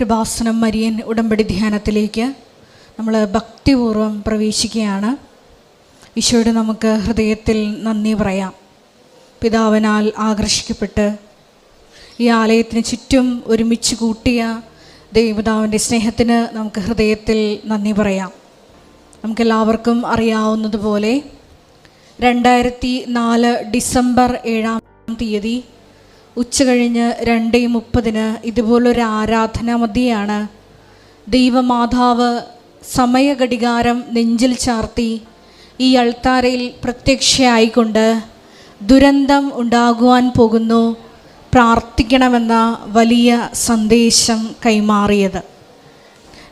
Kripasanam Marian ഉടമ്പടി ധ്യാനത്തിലേക്ക് നമ്മൾ ഭക്തിപൂർവം പ്രവേശിക്കുകയാണ്. ഈശോയുടെ നമുക്ക് ഹൃദയത്തിൽ നന്ദി പറയാം. പിതാവിനാൽ ആകർഷിക്കപ്പെട്ട് ഈ ആലയത്തിന് ചുറ്റും ഒരുമിച്ച് കൂട്ടിയ ദൈവപിതാവിന്റെ സ്നേഹത്തിന് നമുക്ക് ഹൃദയത്തിൽ നന്ദി പറയാം. നമുക്കെല്ലാവർക്കും അറിയാവുന്നതുപോലെ രണ്ടായിരത്തി നാല് ഡിസംബർ ഏഴാം തീയതി ഉച്ചകഴിഞ്ഞ് രണ്ട് മുപ്പതിന് ഇതുപോലൊരു ആരാധന മതിയാണ്. ദൈവമാതാവ് സമയഘടികാരം നെഞ്ചിൽ ചാർത്തി ഈ അൾത്താരയിൽ പ്രത്യക്ഷയായിക്കൊണ്ട് ദുരന്തം ഉണ്ടാകുവാൻ പോകുന്നു പ്രാർത്ഥിക്കണമെന്ന വലിയ സന്ദേശം കൈമാറിയത്.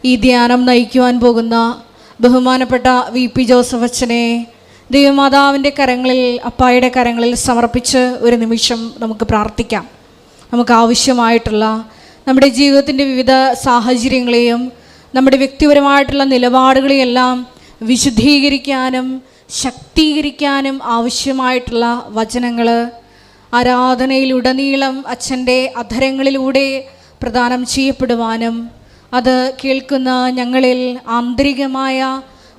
ഈ ധ്യാനം നയിക്കുവാൻ പോകുന്ന ബഹുമാനപ്പെട്ട വി പി ജോസഫ് അച്ഛനെ ദൈവമാതാവിന്റെ കരങ്ങളിൽ അപ്പായുടെ കരങ്ങളിൽ സമർപ്പിച്ച് ഒരു നിമിഷം നമുക്ക് പ്രാർത്ഥിക്കാം. നമുക്ക് ആവശ്യമായിട്ടുള്ള നമ്മുടെ ജീവിതത്തിന്റെ വിവിധ സാഹചര്യങ്ങളെയും നമ്മുടെ വ്യക്തിപരമായിട്ടുള്ള നിലപാടുകളെയെല്ലാം വിശുദ്ധീകരിക്കാനും ശക്തീകരിക്കാനും ആവശ്യമായിട്ടുള്ള വചനങ്ങൾ ആരാധനയിലുടനീളം അച്ഛന്റെ അധരങ്ങളിലൂടെ പ്രദാനം ചെയ്യപ്പെടുവാനും അത് കേൾക്കുന്ന ഞങ്ങളിൽ ആന്തരികമായ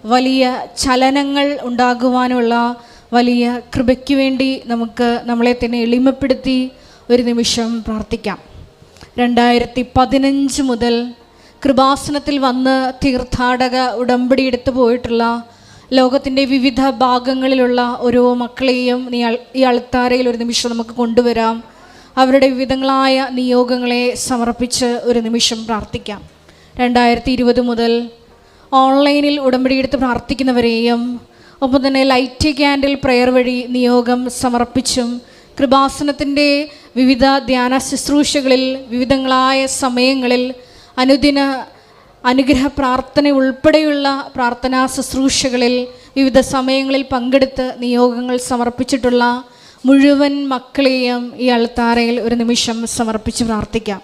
വലിയ ചലനങ്ങൾ ഉണ്ടാകുവാനുള്ള വലിയ കൃപയ്ക്ക് വേണ്ടി നമുക്ക് നമ്മളെ തന്നെ എളിമപ്പെടുത്തി ഒരു നിമിഷം പ്രാർത്ഥിക്കാം. രണ്ടായിരത്തി പതിനഞ്ച് മുതൽ കൃപാസനത്തിൽ വന്ന് തീർത്ഥാടക ഉടമ്പടി എടുത്തു പോയിട്ടുള്ള ലോകത്തിന്റെ വിവിധ ഭാഗങ്ങളിലുള്ള ഓരോ മക്കളെയും നീ ഈ അൾത്താരയിൽ ഒരു നിമിഷം നമുക്ക് കൊണ്ടുവരാം. അവരുടെ വിവിധങ്ങളായ നിയോഗങ്ങളെ സമർപ്പിച്ച് ഒരു നിമിഷം പ്രാർത്ഥിക്കാം. രണ്ടായിരത്തി ഇരുപത് മുതൽ ഓൺലൈനിൽ ഉടമ്പടി എടുത്ത് പ്രാർത്ഥിക്കുന്നവരെയും ഒപ്പം തന്നെ ലൈറ്റ് ക്യാൻഡിൽ പ്രെയർ വഴി നിയോഗം സമർപ്പിച്ചും കൃപാസനത്തിന്റെ വിവിധ ധ്യാന ശുശ്രൂഷകളിൽ വിവിധങ്ങളായ സമയങ്ങളിൽ അനുദിന അനുഗ്രഹ പ്രാർത്ഥന ഉൾപ്പെടെയുള്ള പ്രാർത്ഥനാ ശുശ്രൂഷകളിൽ വിവിധ സമയങ്ങളിൽ പങ്കെടുത്ത് നിയോഗങ്ങൾ സമർപ്പിച്ചിട്ടുള്ള മുഴുവൻ മക്കളെയും ഈ അൾത്താരയിൽ ഒരു നിമിഷം സമർപ്പിച്ച് പ്രാർത്ഥിക്കാം.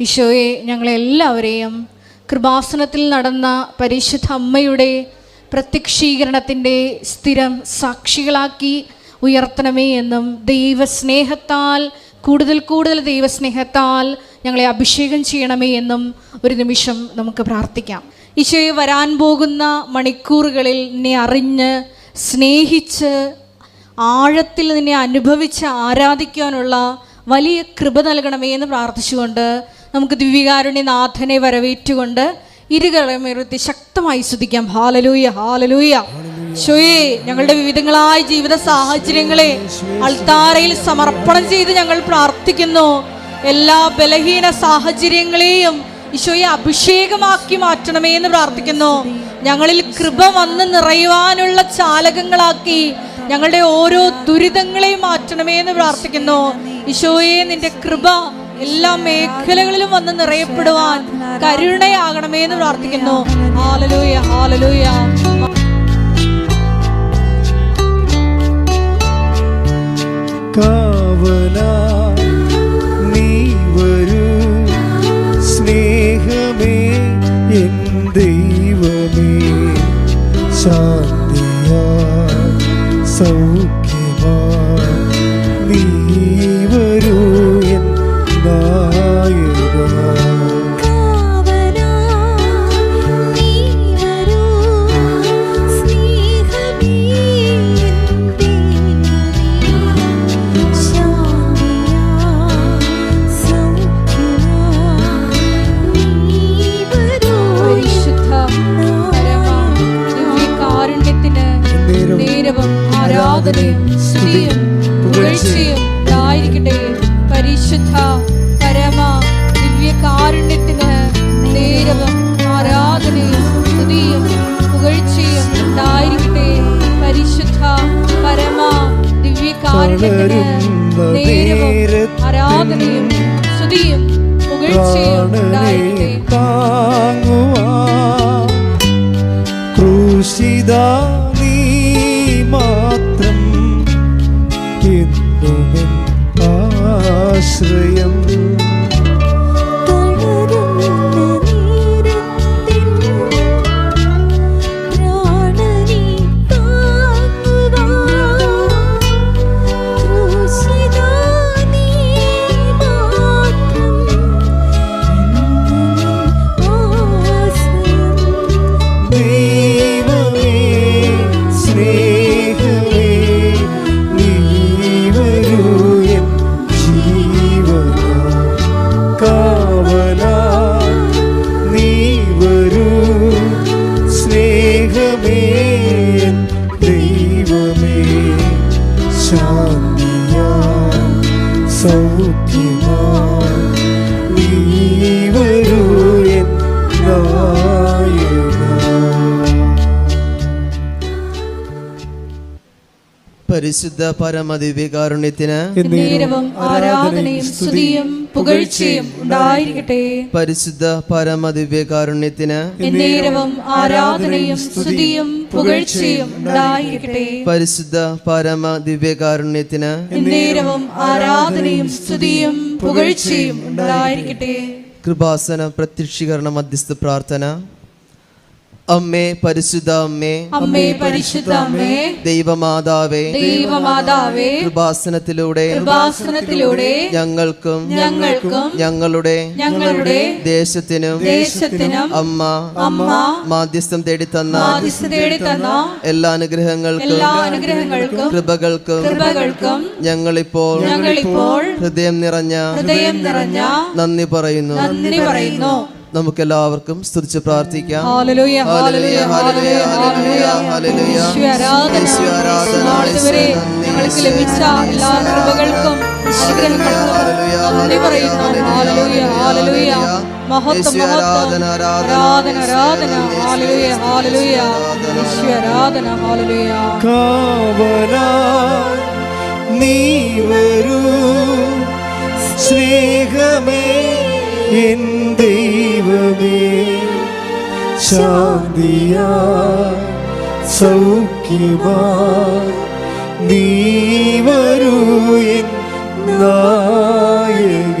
ഈശോയെ ഞങ്ങളെല്ലാവരെയും കൃപാസനത്തിൽ നടന്ന പരിശുദ്ധ അമ്മയുടെ പ്രത്യക്ഷീകരണത്തിന്റെ സ്ഥിരം സാക്ഷികളാക്കി ഉയർത്തണമേ എന്നും ദൈവസ്നേഹത്താൽ കൂടുതൽ കൂടുതൽ ദൈവസ്നേഹത്താൽ ഞങ്ങളെ അഭിഷേകം ചെയ്യണമേ എന്നും ഒരു നിമിഷം നമുക്ക് പ്രാർത്ഥിക്കാം. ഈശോയെ വരാൻ പോകുന്ന മണിക്കൂറുകളിൽ നിന്നെ അറിഞ്ഞ് സ്നേഹിച്ച് ആഴത്തിൽ നിന്നെ അനുഭവിച്ച് ആരാധിക്കാനുള്ള വലിയ കൃപ നൽകണമേ എന്ന് പ്രാർത്ഥിച്ചുകൊണ്ട് നമുക്ക് ദിവ്യകാരുണ്യനാഥനെ വരവേറ്റുകൊണ്ട് ഇരുകളമേറുത്തി ശക്തമായി സ്തുതിക്കാം. ഹാലലൂയ ഹാലലൂയ. ഷോയെ ഞങ്ങളുടെ വിവിധങ്ങളായ ജീവിത സാഹചര്യങ്ങളെ അൾത്താരയിൽ സമർപ്പണം ചെയ്ത് ഞങ്ങൾ പ്രാർത്ഥിക്കുന്നു. എല്ലാ ബലഹീന സാഹചര്യങ്ങളെയും ഈശോയെ അഭിഷേകമാക്കി മാറ്റണമേ എന്ന് പ്രാർത്ഥിക്കുന്നു. ഞങ്ങളിൽ കൃപ വന്ന് നിറയുവാനുള്ള ചാലകങ്ങളാക്കി ഞങ്ങളുടെ ഓരോ ദുരിതങ്ങളെയും മാറ്റണമേ എന്ന് പ്രാർത്ഥിക്കുന്നു. ഈശോയെ നിന്റെ കൃപ എല്ലാ മേഖലകളിലും വന്ന് നിറയപ്പെടുവാൻ കരുണയാകണമേ എന്ന് പ്രാർത്ഥിക്കുന്നു. ഹാലലൂയ ഹാലലൂയ സ്നേഹമേ ശാന്തിയാ സൗഖ്യമാ. പരിശുദ്ധ പരമദിവ്യകാരുണ്യത്തിന് ആരാധനയും സ്തുതിയും പുകഴ്ചയും ഉണ്ടായിരിക്കട്ടെ. പരിശുദ്ധ പരമദിവ്യകാരുണ്യത്തിന് ആരാധനയും സ്തുതിയും പുകഴ്ചയും ഉണ്ടായിരിക്കട്ടെ. പരിശുദ്ധ പരമദിവ്യകാരുണ്യത്തിന് ആരാധനയും സ്തുതിയും പുകഴ്ചയും ഉണ്ടായിരിക്കട്ടെ. കൃപാസന പ്രത്യക്ഷീകരണ മധ്യസ്ഥ പ്രാർത്ഥന. അമ്മേ പരിശുദ്ധ അമ്മേ. അമ്മേ പരിശുദ്ധ അമ്മേ. ദൈവമാതാവേ. ദൈവമാതാവേ. കൃപാസനത്തിലൂടെ. കൃപാസനത്തിലൂടെ. ഞങ്ങൾക്കും ഞങ്ങൾക്കും ഞങ്ങളുടെ ഞങ്ങളുടെ ദേശത്തിനും ദേശത്തിനും അമ്മ അമ്മ മാധ്യസ്ഥം തേടി തന്ന മാധ്യസ്ഥം തേടി തന്ന എല്ലാ അനുഗ്രഹങ്ങൾക്കും എല്ലാ അനുഗ്രഹങ്ങൾക്കും കൃപകൾക്കും കൃപകൾക്കും ഞങ്ങളിപ്പോൾ ഞങ്ങളിപ്പോൾ ഹൃദയം നിറഞ്ഞ ഹൃദയം നിറഞ്ഞ നന്ദി പറയുന്നു. നന്ദി പറയുന്നു. നമുക്കെല്ലാവർക്കും സ്തുതിച്ച് പ്രാർത്ഥിക്കാം. ഞങ്ങൾക്ക് ലഭിച്ച എല്ലാ കൃപകൾക്കും ആരാധന, ആരാധന. ആരാധന ആരാധന നീ വരൂ. സ്നേഹമേ എൻ ദൈവമേ ശാന്തിയായി സൗഖ്യമായി നീ വരൂ നായക.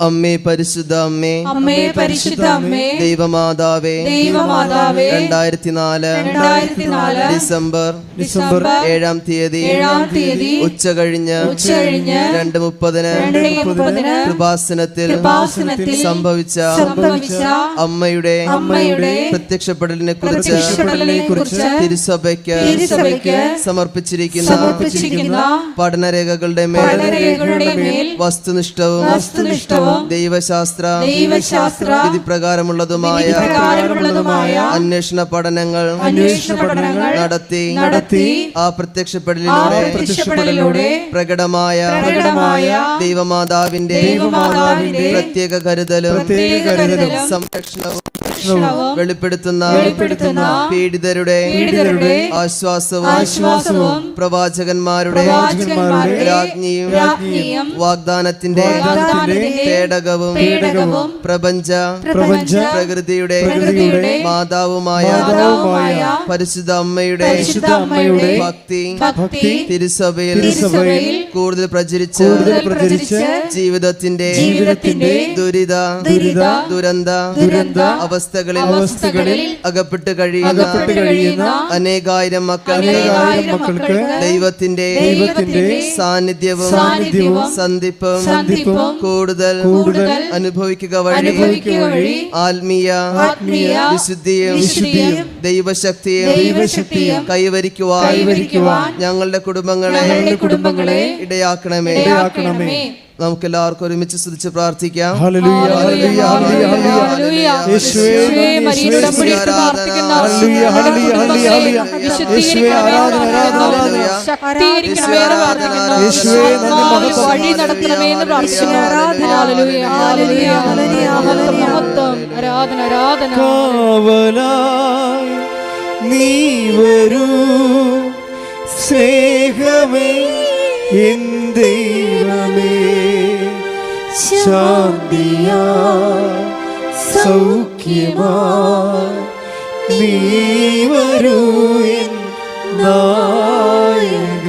അമ്മേ പരിശുദ്ധ അമ്മേ. അമ്മേ പരിശുദ്ധ അമ്മേ. ദൈവമാതാവേ. ദൈവമാതാവേ. രണ്ടായിരത്തി നാല് രണ്ടായിരത്തി നാല് ഡിസംബർ ഡിസംബർ ഏഴാം തീയതി ഏഴാം തീയതി ഉച്ച കഴിഞ്ഞ് ഉച്ചകഴിഞ്ഞ് രണ്ട് മുപ്പതിന് രണ്ട് മുപ്പതിന് കൃപാസനത്തിൽ കൃപാസനത്തിൽ സംഭവിച്ച സംഭവിച്ച അമ്മയുടെ അമ്മയുടെ പ്രത്യക്ഷപ്പെടലിനെ കുറിച്ച് കുറിച്ച് തിരുസഭയ്ക്ക് തിരുസഭയ്ക്ക് സമർപ്പിച്ചിരിക്കുന്ന സമർപ്പിച്ചിരിക്കുന്ന പഠനരേഖകളുടെ മേൽ വസ്തുനിഷ്ഠവും വസ്തുനിഷ്ഠവും ദൈവശാസ്ത്ര ദൈവശാസ്ത്ര വിധിപ്രകാരമുള്ളതുമായ പ്രകാരമുള്ളതുമായ അന്വേഷണ പഠനങ്ങൾ അന്വേഷണ പഠനങ്ങൾ നടത്തി നടത്തി ആ പ്രത്യക്ഷപ്പെടലിലൂടെ പ്രത്യക്ഷപ്പെടലിലൂടെ പ്രകടമായ പ്രകടമായ ദൈവമാതാവിന്റെ ദൈവമാതാവിന്റെ പ്രത്യേക കരുതലും സംരക്ഷണവും വെളിപ്പെടുത്തുന്ന വെളിപ്പെടുത്തുന്ന പീഡിതരുടെ ആശ്വാസവും ആശ്വാസവും പ്രവാചകന്മാരുടെ പ്രവാചകന്മാരുടെ രാജ്ഞിയും വാഗ്ദാനത്തിന്റെ വാഗ്ദാനത്തിന്റെ പേടകവും പ്രപഞ്ച പ്രപഞ്ച പ്രകൃതിയുടെ മാതാവുമായ പരിശുദ്ധ അമ്മയുടെ പരിശുദ്ധ അമ്മയുടെ ഭക്തി ഭക്തി തിരുസഭയിൽ തിരുസഭയിൽ കൂടുതൽ പ്രചരിച്ച് ജീവിതത്തിന്റെ ജീവിതത്തിന്റെ ദുരിത ദുരിത ദുരന്ത ദുരന്ത അവസ്ഥകളിൽ അവസ്ഥകളിൽ അകപ്പെട്ട് കഴിയുന്ന അകപ്പെട്ട് കഴിയുന്ന അനേകായിരം മക്കൾക്ക് അനേകായിരം മക്കൾക്ക് ദൈവത്തിന്റെ ദൈവത്തിന്റെ സാന്നിധ്യവും സാന്നിധ്യവും സന്ധിപ്പും കൂടുതൽ കൂടുതൽ അനുഭവിക്കുക വഴി ആത്മീയ വിശുദ്ധിയും വിശുദ്ധിയും ദൈവശക്തിയും ദൈവശക്തിയും കൈവരിക്കുവാൻ കൈവരിക്കുവാൻ ഞങ്ങളുടെ കുടുംബങ്ങളെ കുടുംബങ്ങളെ ഇടയാക്കണമേ. ഇടയാക്കണമേ. നമുക്ക് എല്ലാവർക്കും ഒരുമിച്ച് സ്തുതിച്ച് പ്രാർത്ഥിക്കാം. നീ വരൂ. സ്നേഹമേ എൻ ദൈവമേ. ശാന്തിയാ സൗഖ്യമാ. നീ വരൂ നായക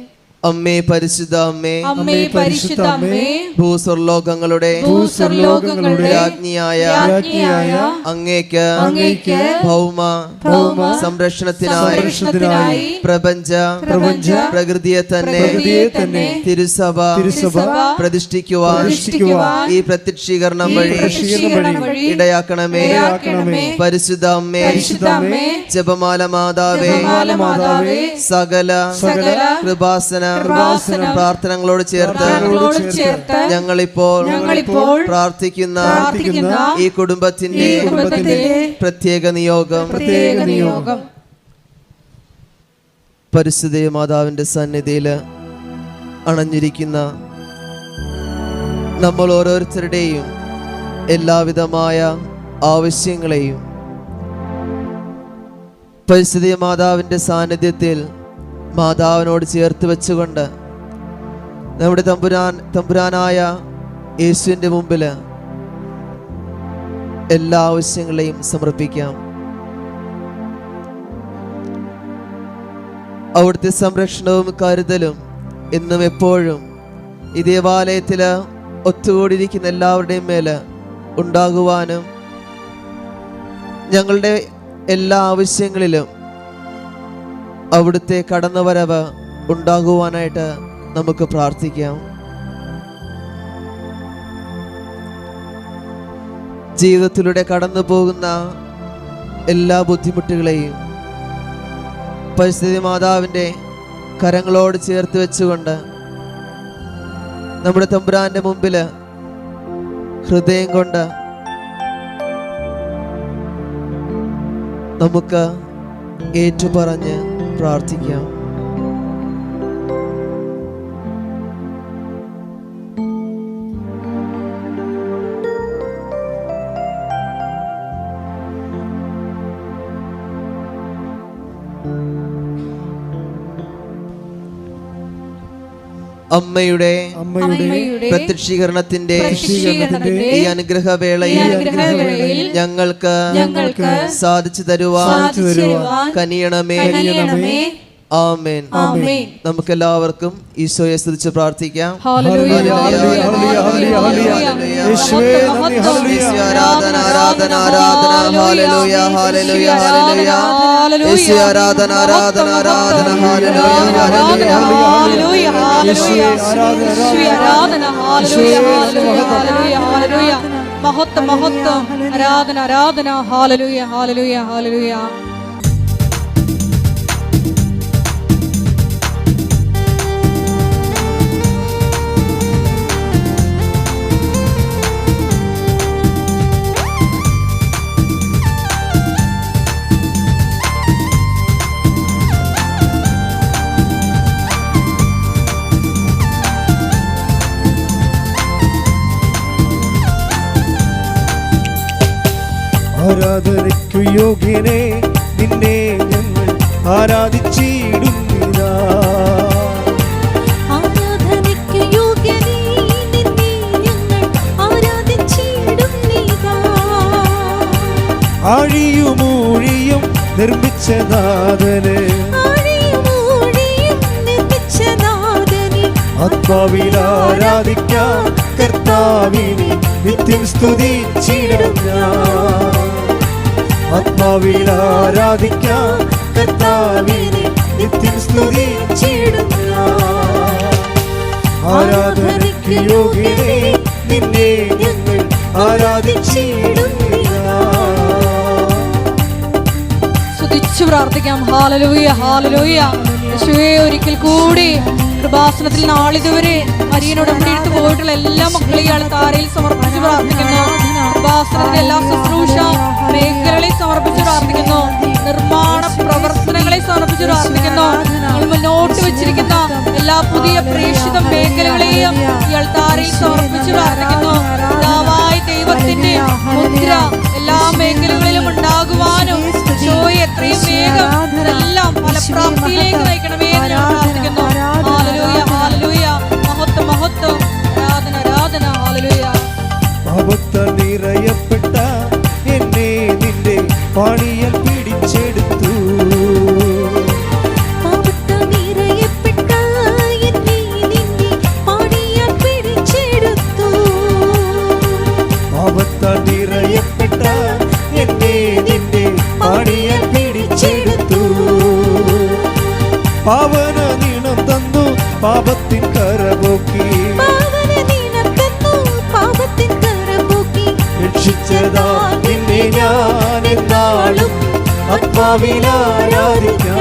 അമ്മേ പരിശുദ്ധ അമ്മേ. അമ്മേ പരിശുദ്ധ അമ്മേ. ഭൂസ്വർലോകങ്ങളുടെ ഭൂസ്വർലോകങ്ങളുടെ രാജ്ഞിയായ രാജ്ഞിയായ അങ്ങേക്ക് അങ്ങേക്ക് ഭൗമ ഭൗമ സംരക്ഷണത്തിനായി സംരക്ഷണത്തിനായി പ്രപഞ്ച പ്രപഞ്ച പ്രകൃതിയെ തന്നെ പ്രകൃതിയെ തന്നെ തിരുസഭ തിരുസഭ പ്രതിഷ്ഠിക്കുവാൻ പ്രതിഷ്ഠിക്കുവാൻ ഈ പ്രത്യക്ഷീകരണം ഈ വഴി വഴി ഇടയാക്കണമേ. ഇടയാക്കണമേ. പരിശുദ്ധ അമ്മേ. പരിശുദ്ധ അമ്മേ. ജപമാല മാതാവേ. ജപമാല മാതാവേ. സകല സകല കൃപാസന കൃപാസന പ്രാർത്ഥനകളോട് ചേർത്ത് ഞങ്ങളിപ്പോൾ പ്രാർത്ഥിക്കുന്ന ഈ കുടുംബത്തിന്റെ പ്രത്യേക നിയോഗം. പ്രത്യേക നിയോഗം. പരിശുദ്ധ മാതാവിന്റെ സന്നിധിയിൽ അണഞ്ഞിരിക്കുന്ന നമ്മൾ ഓരോരുത്തരുടെയും എല്ലാവിധമായ ആവശ്യങ്ങളെയും പരിസ്ഥിതി മാതാവിന്റെ സാന്നിധ്യത്തിൽ മാതാവിനോട് ചേർത്ത് വെച്ചുകൊണ്ട് നമ്മുടെ തമ്പുരാൻ തമ്പുരാനായ യേശുവിന്റെ മുമ്പിൽ എല്ലാ ആവശ്യങ്ങളെയും സമർപ്പിക്കാം. അവിടുത്തെ സംരക്ഷണവും കരുതലും എന്നും എപ്പോഴും ഈ ദേവാലയത്തിൽ ഒത്തുകൂടിയിരിക്കുന്ന എല്ലാവരുടെയും മേൽ ഉണ്ടാകുവാനും ഞങ്ങളുടെ എല്ലാ ആവശ്യങ്ങളിലും അവിടുത്തെ കടന്നുവരവ് ഉണ്ടാകുവാനായിട്ട് നമുക്ക് പ്രാർത്ഥിക്കാം. ജീവിതത്തിലൂടെ കടന്നു പോകുന്ന എല്ലാ ബുദ്ധിമുട്ടുകളെയും പരിസ്ഥിതി മാതാവിന്റെ കരങ്ങളോട് ചേർത്ത് വെച്ചുകൊണ്ട് നമ്മുടെ തമ്പുരാന്റെ മുമ്പിൽ ഹൃദയം കൊണ്ട് നമുക്ക് ഏറ്റുപറഞ്ഞ് പ്രാർത്ഥിക്കാം അമ്മയുടെ പ്രത്യക്ഷീകരണത്തിന്റെ ഈ അനുഗ്രഹവേളയിൽ വേളയിൽ ഞങ്ങൾക്ക് സാധിച്ചു തരുവാൻ കനിയണമേ കനിയണമേ. ആമേൻ. നമുക്ക് എല്ലാവർക്കും ഈശോയെ സ്തുതിച്ച് പ്രാർത്ഥിക്കാം. ആരാധന ആരാധന ആരാധന ആരാധന ആരാധന ആരാധന. ആരാധന. മഹത്വം. മഹത്വം ആരാധന ആരാധന ഹാലലൂയ ഹാലലൂയ ഹാലലൂയ ആരാധനയ്ക്കു യോഗ്യനെ നിന്നെ ഞങ്ങൾ ആരാധിച്ചിടുന്നില്ല ആഴിയുമൂഴിയും നിർമ്മിച്ച നാഥനെ ആത്മാവിൽ ആരാധിക്കാം കർത്താവിനെ നിത്യം സ്തുതിച്ചിടും ഞാൻ. ആത്മാവിൽ ആരാധിക്കാം. കർത്താവിനെ നിത്യം സ്തുതിച്ചിടും ഞാൻ ആരാധനയ്ക്ക് യോഗ്യനെ നിന്നെ ഞങ്ങൾ ആരാധിച്ചിടുന്നില്ല. സ്തുതിച്ചു പ്രാർത്ഥിക്കാം. ഹാലലൂയ ഹാലലൂയ. യേശുവേ ഒരിക്കൽ കൂടി കൃപാസനത്തിൽ നാളിതുവരെ മരിയനോട് എടുത്തു പോയിട്ടുള്ള എല്ലാ മക്കളെയും താരയിൽ സമർപ്പിച്ച് പ്രാർത്ഥിക്കുന്നു. കൃപാസനത്തിന്റെ എല്ലാ ശുശ്രൂഷ മേഖലകളെ സമർപ്പിച്ച് പ്രാർത്ഥിക്കുന്നു. നിർമ്മാണ പ്രവർത്തനങ്ങളെ സമർപ്പിച്ച് പ്രാർത്ഥിക്കുന്നു. മുന്നോട്ട് വെച്ചിരിക്കുന്ന എല്ലാ പുതിയ പ്രേക്ഷിത മേഖലകളെയും ഇയാൾ താരയിൽ സമർപ്പിച്ച് പ്രാർത്ഥിക്കുന്നു. പിതാവായ ദൈവത്തിന്റെ മുദ്ര എല്ലാ മേഖലകളിലും ഉണ്ടാകുവാനും ഷോയെ എത്രയും വേഗം എല്ലാം ഫലപ്രാപ്തിയിലേക്ക് നയിക്കണമേ എന്ന് പ്രാർത്ഥിക്കുന്നു. മഹത്വം മഹത്വം. ആരാധന നിറയപ്പെട്ട എന്നെ നിന്റെ പാളിയൽ പിടിച്ചെടുത്തു. പാപത്തിൻ കരപോക്കി രക്ഷിച്ചതാ നിന്നെ ഞാൻ എന്നാളും അപ്പാവിലാരാധിക്കാം.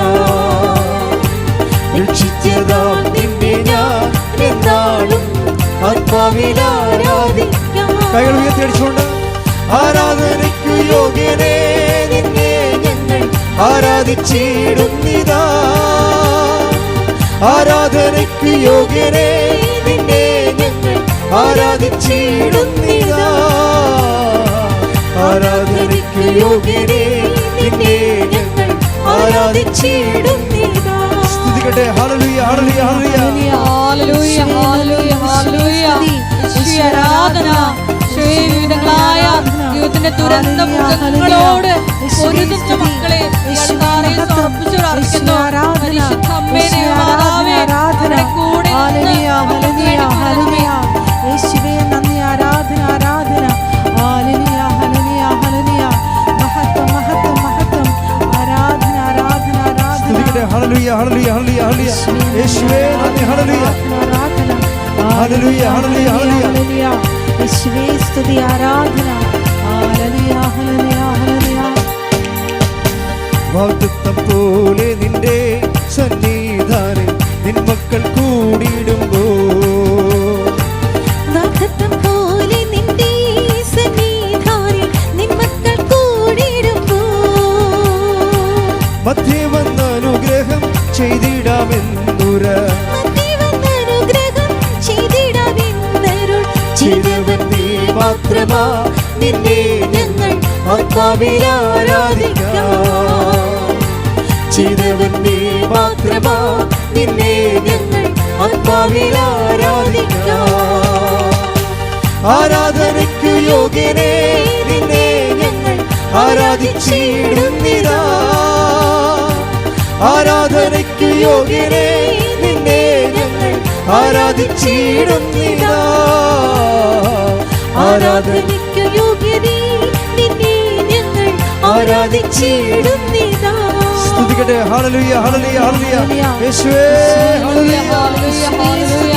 രക്ഷിച്ചതാ നിന്നെ ഞാൻ എന്നാളും ആത്മാവിലാരാധിക്കാം കൈകൾ ഉയർത്തിയടിച്ചുകൊണ്ട് ആരാധനയ്ക്കു യോഗ്യനെ നിന്നെ ഞങ്ങൾ ആരാധിച്ചിടുന്നിതാ. ആരാധനയ്ക്ക് യോഗ്യനെ നിന്നെ ഞങ്ങൾ ആരാധിച്ചിടുന്നിതാ. ആരാധനയ്ക്ക് യോഗ്യനെ നിന്നെ ഞങ്ങൾ ആരാധിച്ചിടുന്നിതാ. സ്തുതിക്കട്ടെ. ഹല്ലേലൂയ ആരാധന. വിവിധങ്ങളായ ജീവിതത്തിന്റെ ദുരന്ത മുഖങ്ങളോട് പൊരുതുന്ന ഹല്ലേലൂയ ഹല്ലേലൂയ ഹല്ലേലൂയ ഹല്ലേലൂയ യേശുവേ നന്ദി ഹല്ലേലൂയ ആരാധന ഹല്ലേലൂയ ഹല്ലേലൂയ ഹല്ലേലൂയ യേശുവേ സ്തുതി ആരാധന ഹല്ലേലൂയ ഹല്ലേലൂയ ഹല്ലേലൂയ വാഗ്ദത്തം പോലെ നിന്റെ സന്നിധാനം നിൻ മക്കൾ കൂടിയിടുമ്പോ. വാഗ്ദത്തം പോലെ നിന്റെ സന്നിധാനിൽ നിൻ മക്കൾ കൂടിയിടുമ്പോൾ മധ്യേ നീ മാത്രമാ. നിന്നെ ഞങ്ങൾ ആത്മാവിൽ ആരാധിക്കാം. ചെയ്തവൻ നീ മാത്രമാ. നിന്നെ ഞങ്ങൾ ആത്മാവിൽ ആരാധിക്കാം. ആരാധനയ്ക്കു യോഗ്യനെ നിന്നെ ഞങ്ങൾ ആരാധിച്ചിടുന്നിതാ. ആരാധനയ്ക്കു യോഗ്യനെ നിന്നെ ഞങ്ങൾ ആരാധനയ്ക്ക് ആരാധന ആരാധനയ്ക്കു യോഗ്യനേ നിന്നെ ഞങ്ങൾ ആരാധിച്ചിടുന്നില്ല. സ്തുതിക്കട്ടെ. ഹല്ലേലൂയ ഹല്ലേലൂയ ഹല്ലേലൂയ. യേശുവേ ഹല്ലേലൂയ. ഹല്ലേലൂയ ഹല്ലേലൂയ.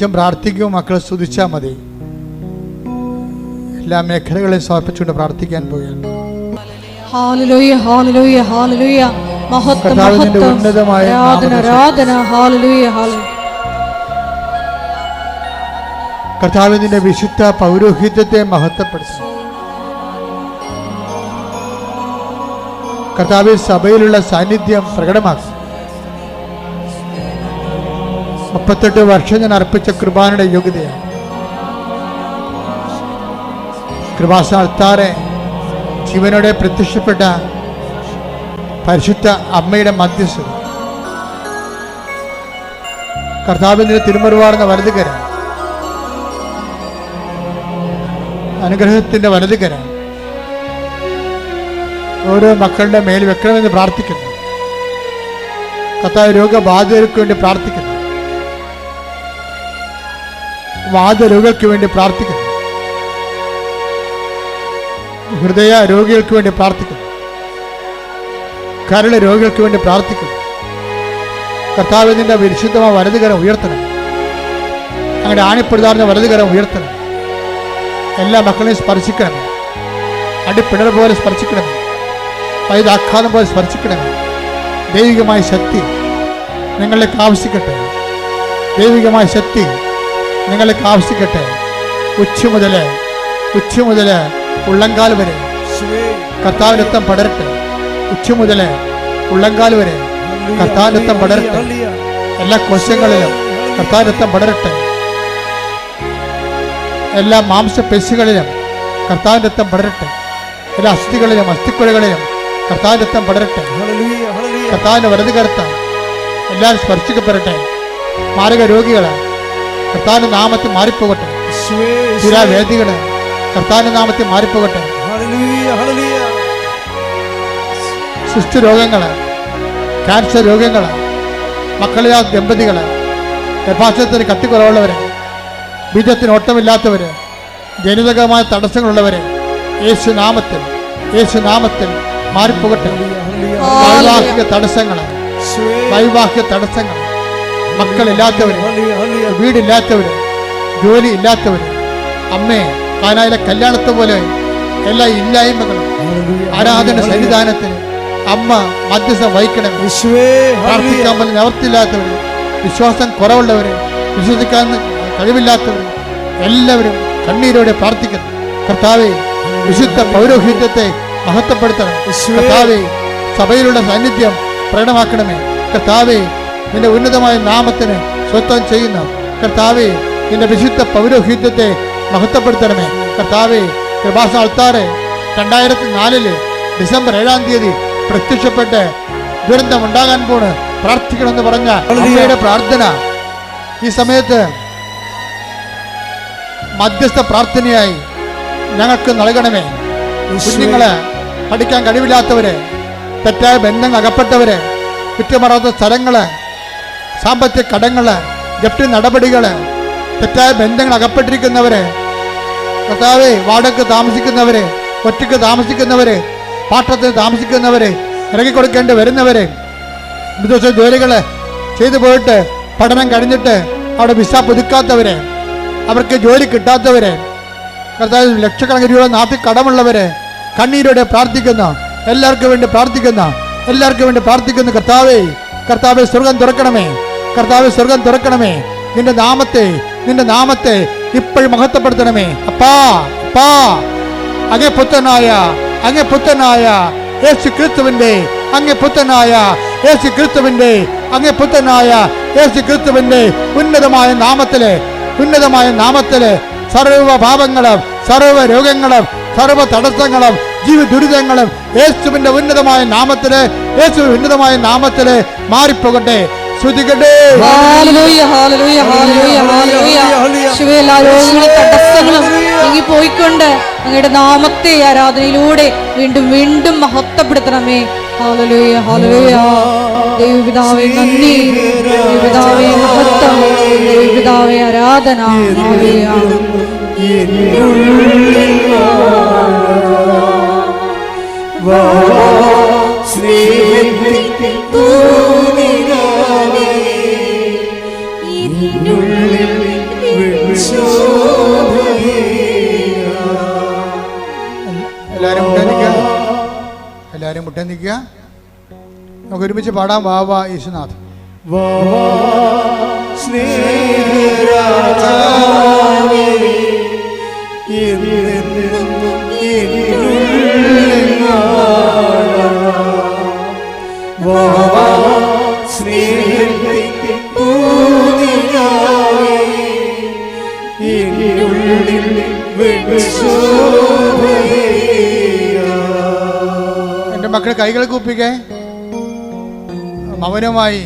അച്ഛൻ പ്രാർത്ഥിക്കും മക്കളെ സ്തുതിച്ചാൽ മതി. എല്ലാ മേഖലകളെയും സമർപ്പിച്ചുകൊണ്ട് പ്രാർത്ഥിക്കാൻ പോവുകയാണ്. ഹാലലൂയ ഹാലലൂയ ഹാലലൂയ. മഹത്വം കർത്താവിന്റെ മഹത്വം. ഉന്നതമായ ആരാധന നാമത്തിൽ. ആരാധന. ഹാലലൂയ ഹാലലൂയ കർത്താവിന്റെ വിശുദ്ധ പൗരോഹിത്യത്തെ മഹത്വപ്പെടുത്തുന്നു. കർത്താവ് സഭയിലുള്ള സാന്നിധ്യം പ്രകടമാക്കും മുപ്പത്തെട്ട് വർഷം ഞാൻ അർപ്പിച്ച കൃപാനയുടെ യോഗ്യതയാണ്. കൃപാസന അൾത്താറെ ജീവനോടെ പ്രത്യക്ഷപ്പെട്ട പരിശുദ്ധ അമ്മയുടെ മധ്യസ്ഥ കർത്താവിന്റെ തിരുമറുവാർന്ന വലതുകര. അനുഗ്രഹത്തിന്റെ വലതുകര. ഓരോ മക്കളുടെ മേൽ വെക്കണമെന്ന് പ്രാർത്ഥിക്കുന്നു. കർത്താവ് രോഗബാധിതർക്ക് വേണ്ടി പ്രാർത്ഥിക്കുന്നു. വാദരോഗികൾക്ക് വേണ്ടി പ്രാർത്ഥിക്കുന്നു. ഹൃദയ രോഗികൾക്ക് വേണ്ടി പ്രാർത്ഥിക്കുന്നു. കരൾ രോഗികൾക്ക് വേണ്ടി പ്രാർത്ഥിക്കുന്നു. കർത്താവിന്റെ വിശുദ്ധമായ വലതുകരം ഉയർത്തണം. അങ്ങനെ ആണിപ്പെടുതാർന്ന വലതുകരം ഉയർത്തണം. എല്ലാ മക്കളെയും സ്പർശിക്കണം. അടിപ്പിണർ പോലെ സ്പർശിക്കണം. വൈദാഘാതം പോലെ സ്പർശിക്കണം. ദൈവികമായ ശക്തി നിങ്ങളിലേക്ക് ആവശ്യിക്കട്ടെ ദൈവികമായ ശക്തി നിങ്ങളിലേക്ക് ആവശ്യിക്കട്ടെ. ഉച്ച മുതൽ ഉച്ച മുതൽ ഉള്ളങ്കാൽ വരെ. കർത്താവിനൊത്തം പടരട്ടെ. ഉച്ച മുതൽ ഉള്ളങ്കാൽ വരെ. കർത്താവിനൊത്തം പടരട്ടെ. എല്ലാ കോശങ്ങളിലും കർത്താവിനൊത്തം പടരട്ടെ. എല്ലാ മാംസപേശികളിലും കർത്താവിന്റെ രക്തം പടരട്ടെ. എല്ലാ അസ്ഥികളിലും അസ്ഥിക്കുഴകളിലും കർത്താവിന്റെ രക്തം പടരട്ടെ കർത്താവിന്റെ വലതു കറുത്ത എല്ലാവരും സ്പർശിക്കപ്പെടട്ടെ. മാരക രോഗികൾ കർത്താവിന്റെ നാമത്തിൽ മാറിപ്പോകട്ടെ. യേശുവേ സ്ഥിരവേദികൾ കർത്താവിന്റെ നാമത്തിൽ മാറിപ്പോകട്ടെ. സൃഷ്ടി രോഗങ്ങൾ ക്യാൻസർ രോഗങ്ങൾ മക്കളില്ലാത്ത ദമ്പതികൾ ഗർഭാശയത്തിന് കത്തിക്കുറവുള്ളവര് ബീജത്തിന് ഓട്ടമില്ലാത്തവര് ജനിതകമായ തടസ്സങ്ങളുള്ളവര് യേശു നാമത്തിൽ യേശു നാമത്തിൽ മാറിപ്പോകട്ടെ. വൈവാഹിക തടസ്സങ്ങൾ യേശുവേ വൈവാഹിക തടസ്സങ്ങൾ മക്കളില്ലാത്തവര് വീടില്ലാത്തവര് ജോലി ഇല്ലാത്തവര് അമ്മേ കാനായിലെ കല്യാണത്തെ പോലെ എല്ലാ ഇല്ലായ്മകളും ആരാധന സന്നിധാനത്തിന് അമ്മ മധ്യസ്ഥം വഹിക്കണം. പ്രാർത്ഥിക്കാൻ പോലും നിവർത്തില്ലാത്തവര് വിശ്വാസം കുറവുള്ളവര് വിശ്വസിക്കാൻ കഴിവില്ലാത്തവര് എല്ലാവരും കണ്ണീരോടെ പ്രാർത്ഥിക്കുന്നു കർത്താവെ വിശുദ്ധ പൗരോഹിത്യത്തെ മഹത്വപ്പെടുത്തണം. കർത്താവെ സഭയിലുള്ള സാന്നിധ്യം പ്രകടമാക്കണമേ കർത്താവെ നിന്റെ ഉന്നതമായ നാമത്തിന് സ്വത്വം ചെയ്യുന്ന കർത്താവെ നിന്റെ വിശുദ്ധ പൗരോഹിത്യത്തെ മഹത്വപ്പെടുത്തണമേ. കർത്താവെ കൃപാസ ആൾത്താറ് രണ്ടായിരത്തി നാലിൽ ഡിസംബർ ഏഴാം തീയതി പ്രത്യക്ഷപ്പെട്ട് ദുരന്തം ഉണ്ടാകാൻ പോണ് പ്രാർത്ഥിക്കണമെന്ന് പറഞ്ഞ അമ്മയുടെ പ്രാർത്ഥന. ഈ സമയത്ത് മധ്യസ്ഥ പ്രാർത്ഥനയായി ഞങ്ങൾക്ക് നൽകണമേ. കുഞ്ഞുങ്ങൾ പഠിക്കാൻ കഴിവില്ലാത്തവര് തെറ്റായ ബന്ധങ്ങൾ അകപ്പെട്ടവര് കുറ്റമറാത്ത സ്ഥലങ്ങൾ സാമ്പത്തിക കടങ്ങൾ ജപ്തി നടപടികൾ തെറ്റായ ബന്ധങ്ങൾ അകപ്പെട്ടിരിക്കുന്നവരെ കർത്താവെ വാടക താമസിക്കുന്നവരെ ഒറ്റയ്ക്ക് താമസിക്കുന്നവരെ പാട്ടത്തിന് താമസിക്കുന്നവരെ ഇറങ്ങി കൊടുക്കേണ്ടി വരുന്നവരെ വിദേശ ജോലികൾ ചെയ്തു പോയിട്ട് പഠനം കഴിഞ്ഞിട്ട് അവിടെ വിസ പുതുക്കാത്തവരെ അവർക്ക് ജോലി കിട്ടാത്തവരെ കർത്താവ് ലക്ഷക്കണക്കിന് രൂപ നാട്ടിൽ കടമുള്ളവരെ കണ്ണീരോടെ പ്രാർത്ഥിക്കുന്ന. എല്ലാവർക്കും വേണ്ടി പ്രാർത്ഥിക്കുന്ന. എല്ലാവർക്കും വേണ്ടി പ്രാർത്ഥിക്കുന്ന. കർത്താവേ കർത്താവെ സ്വർഗം തുറക്കണമേ. കർത്താവെ സ്വർഗം തുറക്കണമേ നിന്റെ നാമത്തെ നിന്റെ നാമത്തെ ഇപ്പോഴും മഹത്വപ്പെടുത്തണമേ അപ്പാ അപ്പാ അങ്ങേ പുത്രനായ അങ്ങേ പുത്രനായ യേശു ക്രിസ്തുവിന്റെ അങ്ങേ പുത്രനായ യേശു ക്രിസ്തുവിന്റെ അങ്ങേ പുത്രനായ യേശു ക്രിസ്തുവിന്റെ ഉന്നതമായ നാമത്തിൽ ഉന്നതമായ നാമത്തിൽ സർവ പാപങ്ങളും സർവ രോഗങ്ങളും സർവ തടസ്സങ്ങളും ജീവ ദുരിതങ്ങളും യേശുവിന്റെ ഉന്നതമായ നാമത്തിൽ യേശുവിന്റെ ഉന്നതമായ നാമത്തിൽ മാറിപ്പോകട്ടെ യേശുവേ, എല്ലാ രോഗങ്ങളും തടസ്സങ്ങളും നീങ്ങി പോയിക്കൊണ്ട് അങ്ങയുടെ നാമത്തെ ആരാധനയിലൂടെ വീണ്ടും വീണ്ടും മഹത്വപ്പെടുത്തണമേ. ഹാലലൂയ ഹാലലൂയ ദൈവപിതാവേ നന്ദി. ദൈവപിതാവേ മഹത്വം. ദൈവപിതാവേ ആരാധന. എല്ലാരും മുട്ടേ നിൽക്കുക. എല്ലാരും മുട്ടേ നിൽക്കുക. നമുക്ക് ഒരുമിച്ച് പാടാം. വാ വാ യേശുനാഥ്. എന്റെ മക്കളെ കൈകൾ കൂപ്പിക്കേ. മൗനമായി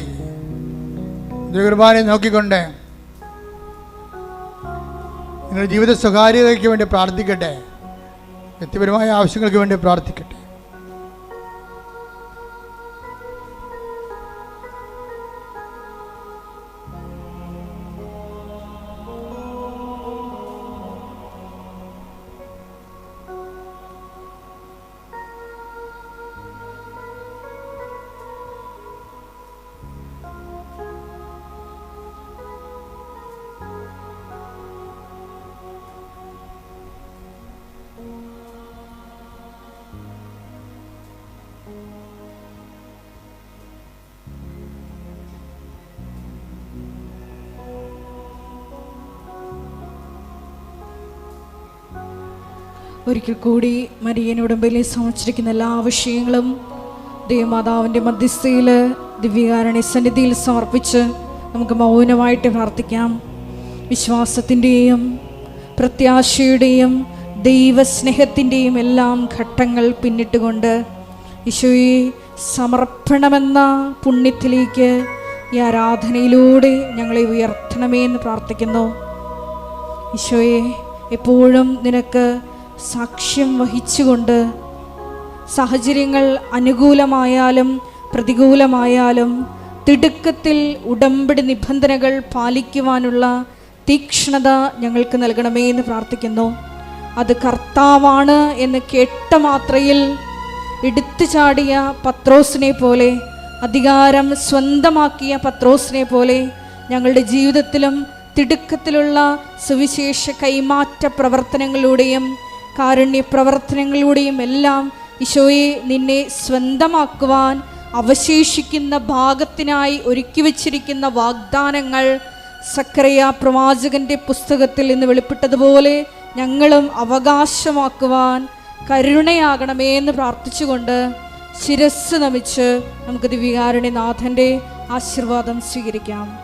ദൈവകുർബാനെ നോക്കിക്കൊണ്ട് നിങ്ങളുടെ ജീവിത സ്വകാര്യതയ്ക്ക് വേണ്ടി പ്രാർത്ഥിക്കട്ടെ. വ്യക്തിപരമായ ആവശ്യങ്ങൾക്ക് വേണ്ടി പ്രാർത്ഥിക്കട്ടെ. ഒരിക്കൽ കൂടി മരിയൻ ഉടമ്പയിലെ സമർപ്പിച്ചിരിക്കുന്ന എല്ലാ ആവശ്യങ്ങളും ദൈവമാതാവിന്റെ മധ്യസ്ഥയിൽ ദിവ്യകാരണി സന്നിധിയിൽ സമർപ്പിച്ച് നമുക്ക് മൗനമായിട്ട് പ്രാർത്ഥിക്കാം. വിശ്വാസത്തിന്റെയും പ്രത്യാശയുടെയും ദൈവസ്നേഹത്തിന്റെയും എല്ലാം ഘട്ടങ്ങൾ പിന്നിട്ടുകൊണ്ട് ഈശോയെ സമർപ്പണമെന്ന പുണ്യത്തിലേക്ക് ഈ ആരാധനയിലൂടെ ഞങ്ങളെ ഉയർത്തണമേ എന്ന് പ്രാർത്ഥിക്കുന്നു. ഈശോയെ എപ്പോഴും നിനക്ക് സാക്ഷ്യം വഹിച്ചുകൊണ്ട് സാഹചര്യങ്ങൾ അനുകൂലമായാലും പ്രതികൂലമായാലും തിടുക്കത്തിൽ ഉടമ്പടി നിബന്ധനകൾ പാലിക്കുവാനുള്ള തീക്ഷ്ണത ഞങ്ങൾക്ക് നൽകണമേ എന്ന് പ്രാർത്ഥിക്കുന്നു. അത് കർത്താവാണ് എന്ന് കേട്ട മാത്രയിൽ എടുത്തു ചാടിയ പത്രോസിനെ പോലെ അധികാരം സ്വന്തമാക്കിയ പത്രോസിനെ പോലെ ഞങ്ങളുടെ ജീവിതത്തിലും തിടുക്കത്തിലുള്ള സുവിശേഷ കൈമാറ്റ പ്രവർത്തനങ്ങളിലൂടെയും കാരുണ്യ പ്രവർത്തനങ്ങളിലൂടെയും എല്ലാം ഈശോയെ നിന്നെ സ്വന്തമാക്കുവാൻ അവശേഷിക്കുന്ന ഭാഗത്തിനായി ഒരുക്കി വച്ചിരിക്കുന്ന വാഗ്ദാനങ്ങൾ സക്രയ പ്രവാചകന്റെ പുസ്തകത്തിൽ നിന്ന് വെളിപ്പെട്ടതുപോലെ ഞങ്ങളും അവകാശമാക്കുവാൻ കരുണയാകണമേ എന്ന് പ്രാർത്ഥിച്ചുകൊണ്ട് ശിരസ് നമിച്ച് നമുക്ക് ദിവ്യകാരുണ്യനാഥന്റെ ആശീർവാദം സ്വീകരിക്കാം.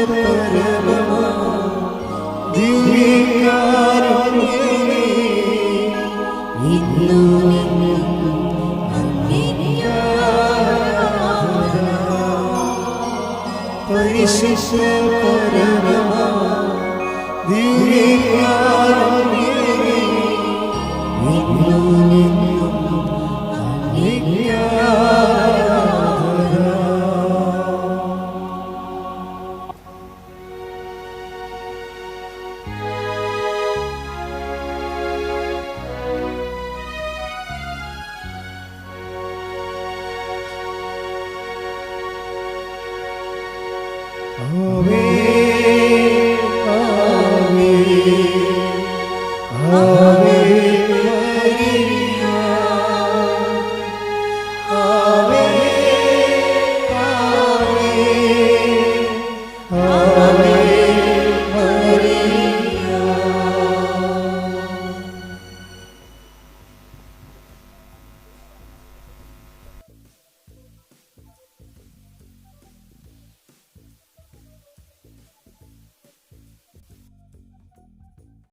Yeah.